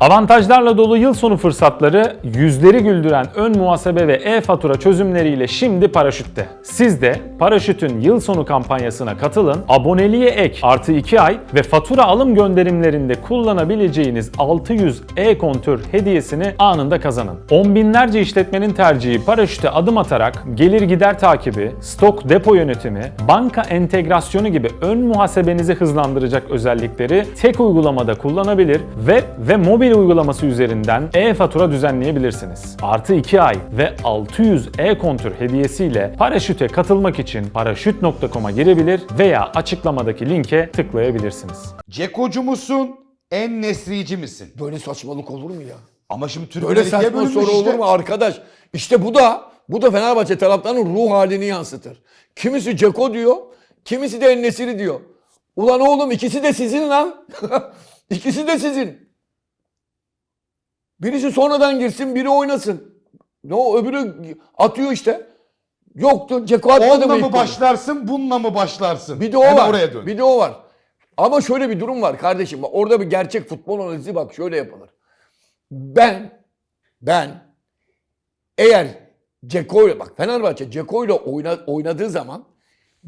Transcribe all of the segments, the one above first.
Avantajlarla dolu yıl sonu fırsatları yüzleri güldüren ön muhasebe ve e-fatura çözümleriyle şimdi Paraşüt'te. Siz de Paraşüt'ün yıl sonu kampanyasına katılın, aboneliğe ek artı 2 ay ve fatura alım gönderimlerinde kullanabileceğiniz 600 e-kontör hediyesini anında kazanın. On binlerce işletmenin tercihi Paraşüt'e adım atarak gelir gider takibi, stok depo yönetimi, banka entegrasyonu gibi ön muhasebenizi hızlandıracak özellikleri tek uygulamada kullanabilir, web ve mobil uygulaması üzerinden e-fatura düzenleyebilirsiniz. Artı 2 ay ve 600 e-kontür hediyesiyle paraşüte katılmak için paraşüt.com'a girebilir veya açıklamadaki linke tıklayabilirsiniz. Cekocu musun? En nesrici misin? Böyle saçmalık olur mu ya? Ama şimdi Türk Böyle saçma soru işte. olur mu arkadaş? İşte bu da bu da Fenerbahçe taraftarının ruh halini yansıtır. Kimisi Ceko diyor, kimisi de Ennesiri diyor. Ulan oğlum ikisi de sizin lan. ikisi de sizin. Birisi sonradan girsin, biri oynasın. Ne o öbürü atıyor işte. Yoktu. Ceko atmadı Onunla mı ilk golü? başlarsın, bununla mı başlarsın? Bir de o Hemen var. oraya dön. Bir de o var. Ama şöyle bir durum var kardeşim. Bak Orada bir gerçek futbol analizi bak şöyle yapılır. Ben ben eğer Ceko ile bak Fenerbahçe Ceko ile oyna, oynadığı zaman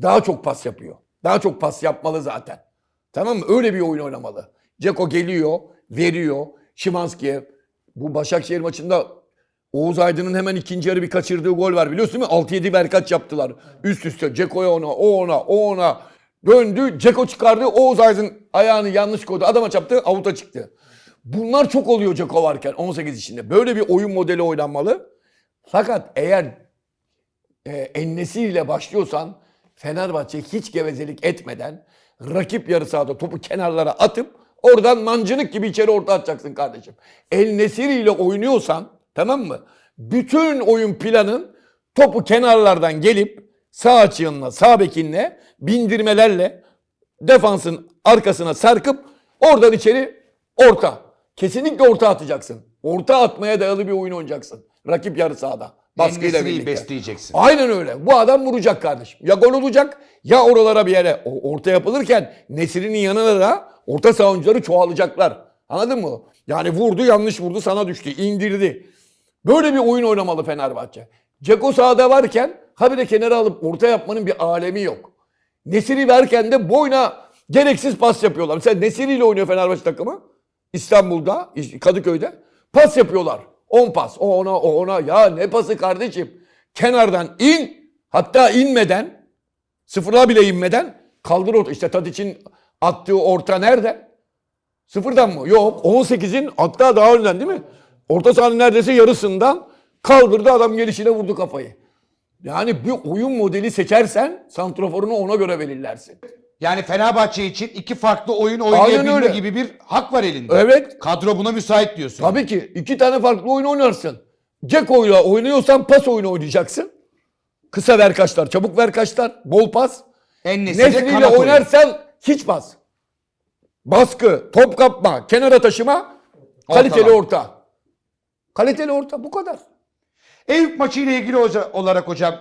daha çok pas yapıyor. Daha çok pas yapmalı zaten. Tamam mı? Öyle bir oyun oynamalı. Ceko geliyor, veriyor. Şimanski'ye bu Başakşehir maçında Oğuz Aydın'ın hemen ikinci yarı bir kaçırdığı gol var biliyorsun değil mi? 6-7 verkaç yaptılar. Üst üste Ceko'ya ona, o ona, o ona. Döndü, Ceko çıkardı. Oğuz Aydın ayağını yanlış koydu. Adama çarptı, avuta çıktı. Bunlar çok oluyor Ceko varken 18 içinde. Böyle bir oyun modeli oynanmalı. Fakat eğer e, ennesiyle başlıyorsan Fenerbahçe hiç gevezelik etmeden rakip yarı sahada topu kenarlara atıp oradan mancınık gibi içeri orta atacaksın kardeşim. El Nesiri ile oynuyorsan tamam mı? Bütün oyun planın topu kenarlardan gelip sağ açığınla sağ bekinle bindirmelerle defansın arkasına sarkıp oradan içeri orta. Kesinlikle orta atacaksın. Orta atmaya dayalı bir oyun oynayacaksın. Rakip yarı sahada. Baskıyla birlikte. besleyeceksin. Aynen öyle. Bu adam vuracak kardeşim. Ya gol olacak ya oralara bir yere. Orta yapılırken Nesri'nin yanına da orta saha oyuncuları çoğalacaklar. Anladın mı? Yani vurdu yanlış vurdu sana düştü. indirdi. Böyle bir oyun oynamalı Fenerbahçe. Ceko sahada varken habire kenara alıp orta yapmanın bir alemi yok. Nesiri verken de boyuna gereksiz pas yapıyorlar. Mesela Nesiri ile oynuyor Fenerbahçe takımı. İstanbul'da, Kadıköy'de. Pas yapıyorlar. 10 pas. O ona, o ona. Ya ne pası kardeşim? Kenardan in. Hatta inmeden, sıfıra bile inmeden kaldır orta. İşte Tadic'in attığı orta nerede? Sıfırdan mı? Yok. 18'in hatta daha önden değil mi? Orta sahanın neredeyse yarısından kaldırdı adam gelişine vurdu kafayı. Yani bir oyun modeli seçersen santraforunu ona göre belirlersin. Yani Fenerbahçe için iki farklı oyun oynayabilme öyle. gibi bir hak var elinde. Evet. Kadro buna müsait diyorsun. Tabii ki iki tane farklı oyun oynarsın. Ceko ile oynuyorsan pas oyunu oynayacaksın. Kısa verkaçlar, çabuk verkaçlar, bol pas. Kanat oyunu. oynarsan hiç pas. Baskı, top kapma, kenara taşıma, kaliteli orta. Kaliteli orta bu kadar. Eyüp maçı ile ilgili hoca- olarak hocam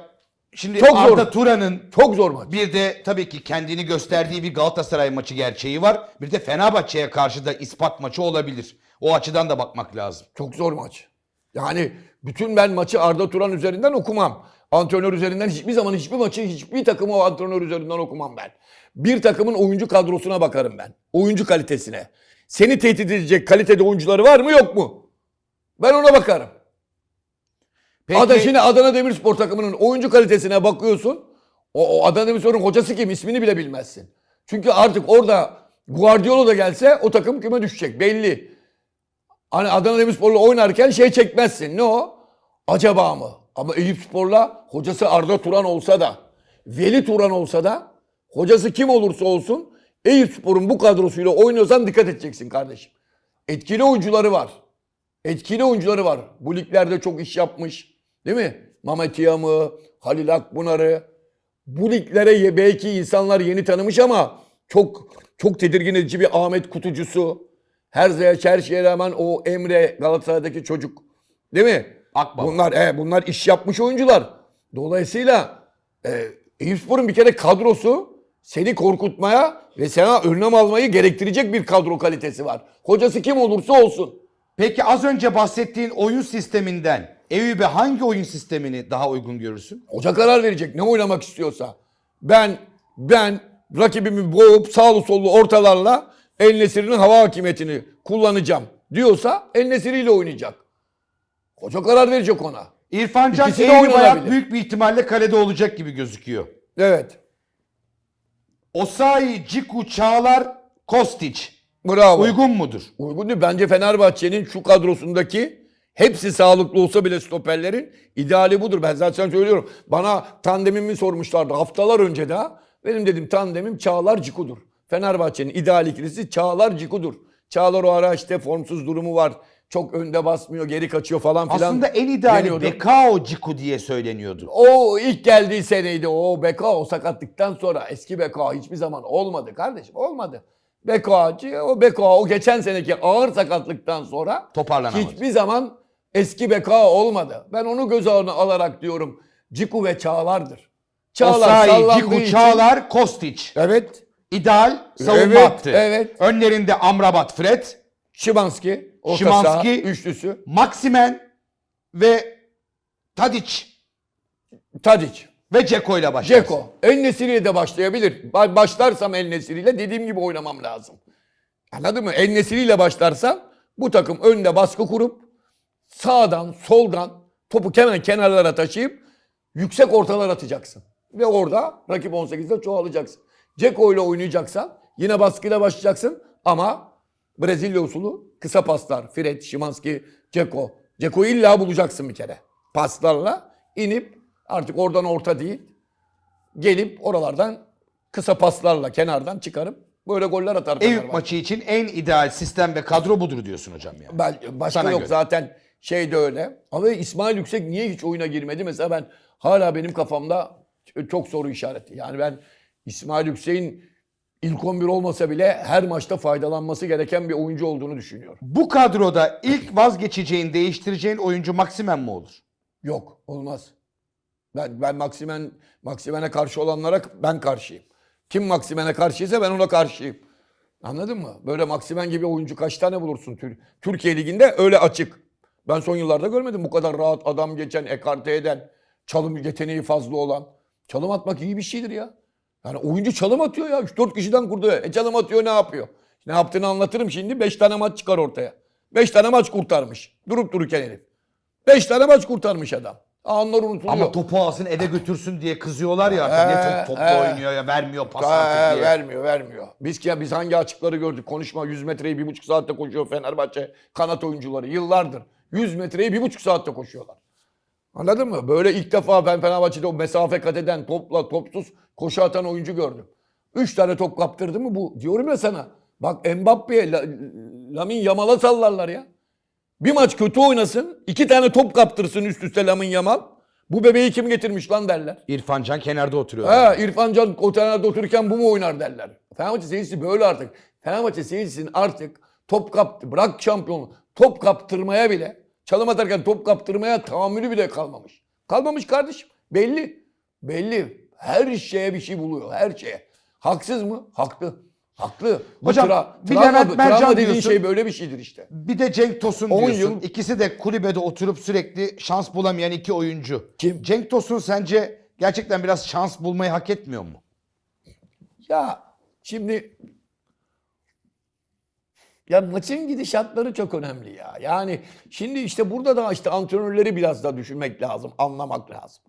şimdi Çok zor. Arda Turan'ın Çok zor maç. bir de tabii ki kendini gösterdiği bir Galatasaray maçı gerçeği var. Bir de Fenerbahçe'ye karşı da ispat maçı olabilir. O açıdan da bakmak lazım. Çok zor maç. Yani bütün ben maçı Arda Turan üzerinden okumam. Antrenör üzerinden hiçbir zaman hiçbir maçı hiçbir takımı o antrenör üzerinden okumam ben. Bir takımın oyuncu kadrosuna bakarım ben. Oyuncu kalitesine. Seni tehdit edecek kalitede oyuncuları var mı yok mu? Ben ona bakarım. Peki Ada, şimdi Adana Demirspor takımının oyuncu kalitesine bakıyorsun. O, o Adana Demirspor'un hocası kim ismini bile bilmezsin. Çünkü artık orada Guardiola da gelse o takım küme düşecek belli. Hani Adana Demirspor'la oynarken şey çekmezsin. Ne o? Acaba mı? Ama Eyüp Spor'la hocası Arda Turan olsa da, Veli Turan olsa da, hocası kim olursa olsun Eyüp Spor'un bu kadrosuyla oynuyorsan dikkat edeceksin kardeşim. Etkili oyuncuları var. Etkili oyuncuları var. Bu liglerde çok iş yapmış. Değil mi? Mehmet Yamı, Halil Akbunar'ı. Bu liglere belki insanlar yeni tanımış ama çok çok tedirgin edici bir Ahmet Kutucusu. Her zaya her şeye rağmen o Emre Galatasaray'daki çocuk. Değil mi? Akbaba. Bunlar e, bunlar iş yapmış oyuncular. Dolayısıyla e, Eyüpspor'un bir kere kadrosu seni korkutmaya ve sana önlem almayı gerektirecek bir kadro kalitesi var. Hocası kim olursa olsun. Peki az önce bahsettiğin oyun sisteminden Eyüp'e hangi oyun sistemini daha uygun görürsün? Hoca karar verecek ne oynamak istiyorsa. Ben ben rakibimi boğup sağlı sollu ortalarla El Nesir'in hava hakimiyetini kullanacağım diyorsa El Nesir ile oynayacak. Hoca karar verecek ona. İrfan Can İkisi de oynanabilir. büyük bir ihtimalle kalede olacak gibi gözüküyor. Evet. Osayi, Ciku, Çağlar, Kostić. Bravo. Uygun mudur? Uygun değil. Bence Fenerbahçe'nin şu kadrosundaki hepsi sağlıklı olsa bile stoperlerin ideali budur. Ben zaten söylüyorum. Bana tandemimi sormuşlardı haftalar önce daha. Benim dedim tandemim Çağlar Ciku'dur. Fenerbahçe'nin ideal ikilisi Çağlar Ciku'dur. Çağlar o ara işte formsuz durumu var. Çok önde basmıyor, geri kaçıyor falan filan. Aslında en ideali deniyordu. Bekao Ciku diye söyleniyordu. O ilk geldiği seneydi o Beka o sakatlıktan sonra eski Beka hiçbir zaman olmadı kardeşim olmadı. Beka'cı o Beka o geçen seneki ağır sakatlıktan sonra Toparlanamadı. hiçbir zaman eski Beka olmadı. Ben onu göz önüne alarak diyorum Ciku ve Çağlar'dır. Çağlar Osayi, sallandığı Ciku, için- Çağlar, Kostić. Evet. İdeal savunma Evet, hattı. evet. Önlerinde Amrabat, Fred, Şimanski, orta Szymański. saha, üçlüsü. Maximen ve Tadic Tadic. ve Ceko ile başlarsın. Ceko. El Nesiri'ye de başlayabilir. Ba- Başlarsam El Nesiri'yle dediğim gibi oynamam lazım. Anladın mı? El Nesiri'yle başlarsam bu takım önde baskı kurup sağdan, soldan topu hemen kenarlara taşıyıp yüksek ortalar atacaksın. Ve orada rakip 18'de çoğalacaksın. Ceko ile oynayacaksan yine baskıyla başlayacaksın ama Brezilya usulü kısa paslar. Fred, Şimanski, Ceko. Ceko'yu illa bulacaksın bir kere. Paslarla inip artık oradan orta değil gelip oralardan kısa paslarla kenardan çıkarıp böyle goller atar. Eyüp maçı için en ideal sistem ve kadro budur diyorsun hocam ya. Ben, başka Sana yok göre. zaten şey de öyle. Ama İsmail Yüksek niye hiç oyuna girmedi? Mesela ben hala benim kafamda çok soru işareti. Yani ben İsmail Yüksek'in ilk 11 olmasa bile her maçta faydalanması gereken bir oyuncu olduğunu düşünüyorum. Bu kadroda ilk vazgeçeceğin, değiştireceğin oyuncu Maximen mi olur? Yok olmaz. Ben ben Maksimen Maksimen'e karşı olanlara ben karşıyım. Kim Maksimen'e karşıysa ben ona karşıyım. Anladın mı? Böyle Maksimen gibi oyuncu kaç tane bulursun Tür- Türkiye Ligi'nde öyle açık. Ben son yıllarda görmedim bu kadar rahat adam geçen, ekarte eden, çalım yeteneği fazla olan. Çalım atmak iyi bir şeydir ya. Yani oyuncu çalım atıyor ya. 3-4 kişiden kurdu. E çalım atıyor ne yapıyor? Ne yaptığını anlatırım şimdi. 5 tane maç çıkar ortaya. 5 tane maç kurtarmış. Durup dururken herif. 5 tane maç kurtarmış adam. Anlar unutuluyor. Ama topu alsın eve götürsün diye kızıyorlar ya artık. ne top, topla Ee, oynuyor ya vermiyor pas artık diye. vermiyor vermiyor. Biz ya biz hangi açıkları gördük? Konuşma 100 metreyi bir buçuk saatte koşuyor Fenerbahçe kanat oyuncuları yıllardır. 100 metreyi bir buçuk saatte koşuyorlar. Anladın mı? Böyle ilk defa ben Fenerbahçe'de o mesafe kat eden, topla topsuz koşu atan oyuncu gördüm. Üç tane top kaptırdı mı bu? Diyorum ya sana. Bak Mbappe'ye, La- Lamin Yamal'a sallarlar ya. Bir maç kötü oynasın, iki tane top kaptırsın üst üste Lamin Yamal. Bu bebeği kim getirmiş lan derler. İrfan Can kenarda oturuyor. Ha İrfan Can otelerde otururken bu mu oynar derler. Fenerbahçe seyircisi böyle artık. Fenerbahçe seyircisinin artık top kaptı. Bırak şampiyonu. Top kaptırmaya bile çalım atarken top kaptırmaya tahammülü bile kalmamış. Kalmamış kardeşim. Belli. Belli. Her şeye bir şey buluyor. Her şeye. Haksız mı? Haklı. Haklı. Bu Hocam, tra- bir travma, Levent Mercan travma dediğin diyorsun. şey böyle bir şeydir işte. Bir de Cenk Tosun 10 diyorsun. yıl- İkisi de kulübede oturup sürekli şans bulamayan iki oyuncu. Kim? Cenk Tosun sence gerçekten biraz şans bulmayı hak etmiyor mu? Ya şimdi ya maçın gidişatları çok önemli ya. Yani şimdi işte burada da işte antrenörleri biraz da düşünmek lazım, anlamak lazım.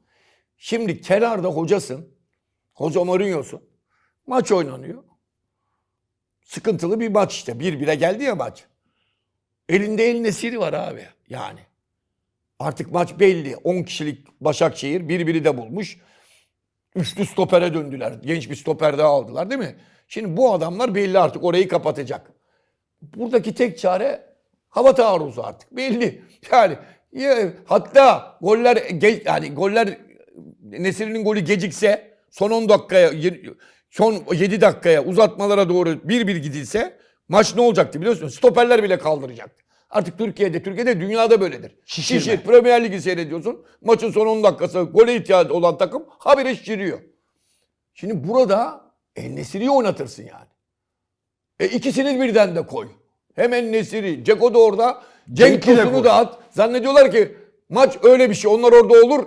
Şimdi kenarda hocasın, hoca Mourinho'sun. Maç oynanıyor. Sıkıntılı bir maç işte. Bir bire geldi ya maç. Elinde el nesiri var abi yani. Artık maç belli. 10 kişilik Başakşehir birbiri de bulmuş. Üçlü stopere döndüler. Genç bir stoper daha aldılar değil mi? Şimdi bu adamlar belli artık orayı kapatacak. Buradaki tek çare hava taarruzu artık. Belli. Yani ya, hatta goller yani goller Nesir'in golü gecikse son 10 dakikaya son 7 dakikaya uzatmalara doğru 1-1 gidilse maç ne olacaktı biliyorsun? Stoperler bile kaldıracaktı. Artık Türkiye'de, Türkiye'de dünyada böyledir. Şişirme. Şişir. Premier Ligi seyrediyorsun. Maçın son 10 dakikası gole ihtiyacı olan takım habire şişiriyor. Şimdi burada El Nesiri'yi oynatırsın yani. E ikisini birden de koy. Hem El Nesiri, Ceko da orada. Cenk Cenk'i de Tosun'u koy. da at. Zannediyorlar ki maç öyle bir şey. Onlar orada olur.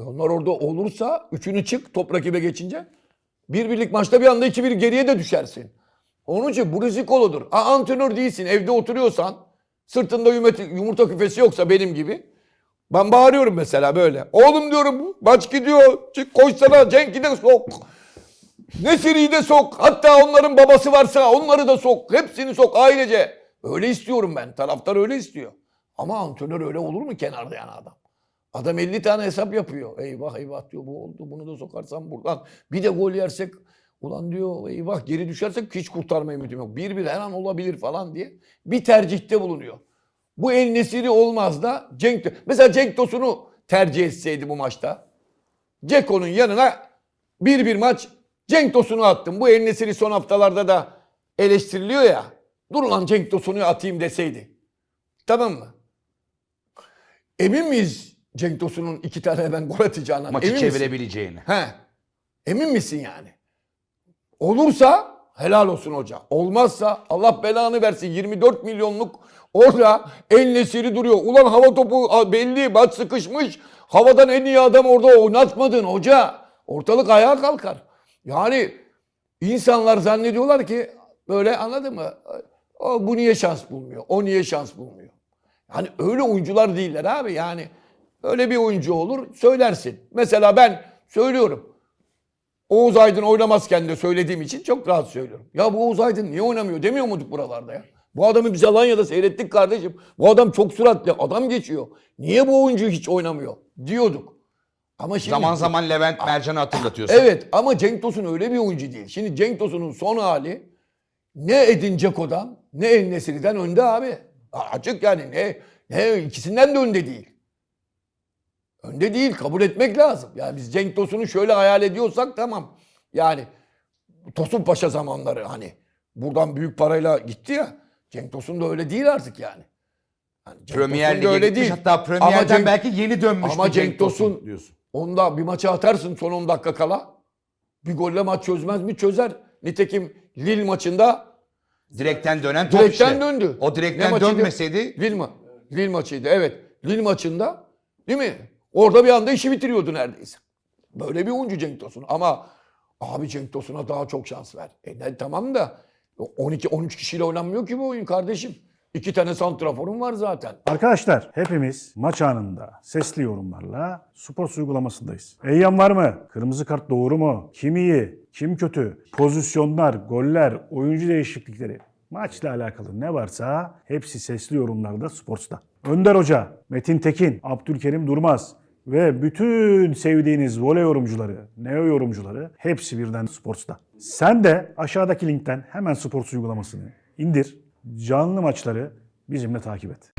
E onlar orada olursa üçünü çık top rakibe geçince. Bir birlik maçta bir anda 2-1 geriye de düşersin. Onun için bu rizikoludur. A, antrenör değilsin. Evde oturuyorsan sırtında yumurta, yumurta küfesi yoksa benim gibi. Ben bağırıyorum mesela böyle. Oğlum diyorum maç gidiyor. Çık koşsana Cenk'i de sok. Nesiri'yi de sok. Hatta onların babası varsa onları da sok. Hepsini sok ailece. Öyle istiyorum ben. Taraftar öyle istiyor. Ama antrenör öyle olur mu kenarda yani adam? Adam 50 tane hesap yapıyor. Eyvah eyvah diyor bu oldu. Bunu da sokarsam buradan. Bir de gol yersek ulan diyor eyvah geri düşersek hiç kurtarma ümidim yok. Bir bir her an olabilir falan diye bir tercihte bulunuyor. Bu El Nesiri olmaz da Cenk mesela Cenk Tosun'u tercih etseydi bu maçta. Ceko'nun yanına bir bir maç Cenk Tosun'u attım. Bu El Nesiri son haftalarda da eleştiriliyor ya. Dur lan Cenk Tosun'u atayım deseydi. Tamam mı? Emin miyiz Cenk Tosun'un iki tane hemen gol atacağına? Maçı Emin misin? çevirebileceğini. He. Emin misin yani? Olursa helal olsun hoca. Olmazsa Allah belanı versin. 24 milyonluk orada El Nesiri duruyor. Ulan hava topu belli maç sıkışmış. Havadan en iyi adam orada oynatmadın hoca. Ortalık ayağa kalkar. Yani insanlar zannediyorlar ki böyle anladın mı? O, bu niye şans bulmuyor? O niye şans bulmuyor? Yani öyle oyuncular değiller abi. Yani öyle bir oyuncu olur söylersin. Mesela ben söylüyorum. Oğuz Aydın oynamazken de söylediğim için çok rahat söylüyorum. Ya bu Oğuz Aydın niye oynamıyor demiyor muyduk buralarda ya? Bu adamı biz Alanya'da seyrettik kardeşim. Bu adam çok süratli adam geçiyor. Niye bu oyuncu hiç oynamıyor diyorduk. Ama şimdi Zaman zaman Levent Mercan'ı hatırlatıyorsun. Evet ama Cenk Tosun öyle bir oyuncu değil. Şimdi Cenk Tosun'un son hali ne Edin Dzeko'dan ne El Nesiri'den önde abi. Açık yani ne, ne ikisinden de önde değil. Önde değil kabul etmek lazım. Yani biz Cenk Tosun'u şöyle hayal ediyorsak tamam. Yani Tosun Paşa zamanları hani buradan büyük parayla gitti ya. Cenk Tosun da öyle değil artık yani. Yani Cenk Premier Tosun Lig'e gitmiş hatta Premier'den Cenk- belki yeni dönmüş ama Cenk Tosun diyorsun. Onda bir maça atarsın son 10 dakika kala. Bir golle maç çözmez mi? Çözer. Nitekim Lille maçında Direkten dönen top direkten işte. döndü. O Ne direkten maçıydı? dönmeseydi Lille, ma Lille maçıydı evet. Lille maçında değil mi? Orada bir anda işi bitiriyordu neredeyse. Böyle bir oyuncu Cenk Tosun. Ama abi Cenk Tosun'a daha çok şans ver. E tamam da 12-13 kişiyle oynanmıyor ki bu oyun kardeşim. İki tane santraforun var zaten. Arkadaşlar hepimiz maç anında sesli yorumlarla Sports uygulamasındayız. Eyyam var mı? Kırmızı kart doğru mu? Kim iyi? Kim kötü? Pozisyonlar, goller, oyuncu değişiklikleri. Maçla alakalı ne varsa hepsi sesli yorumlarda Sports'ta. Önder Hoca, Metin Tekin, Abdülkerim Durmaz ve bütün sevdiğiniz voley yorumcuları, neo yorumcuları hepsi birden Sports'ta. Sen de aşağıdaki linkten hemen Sports uygulamasını indir. Canlı maçları bizimle takip et.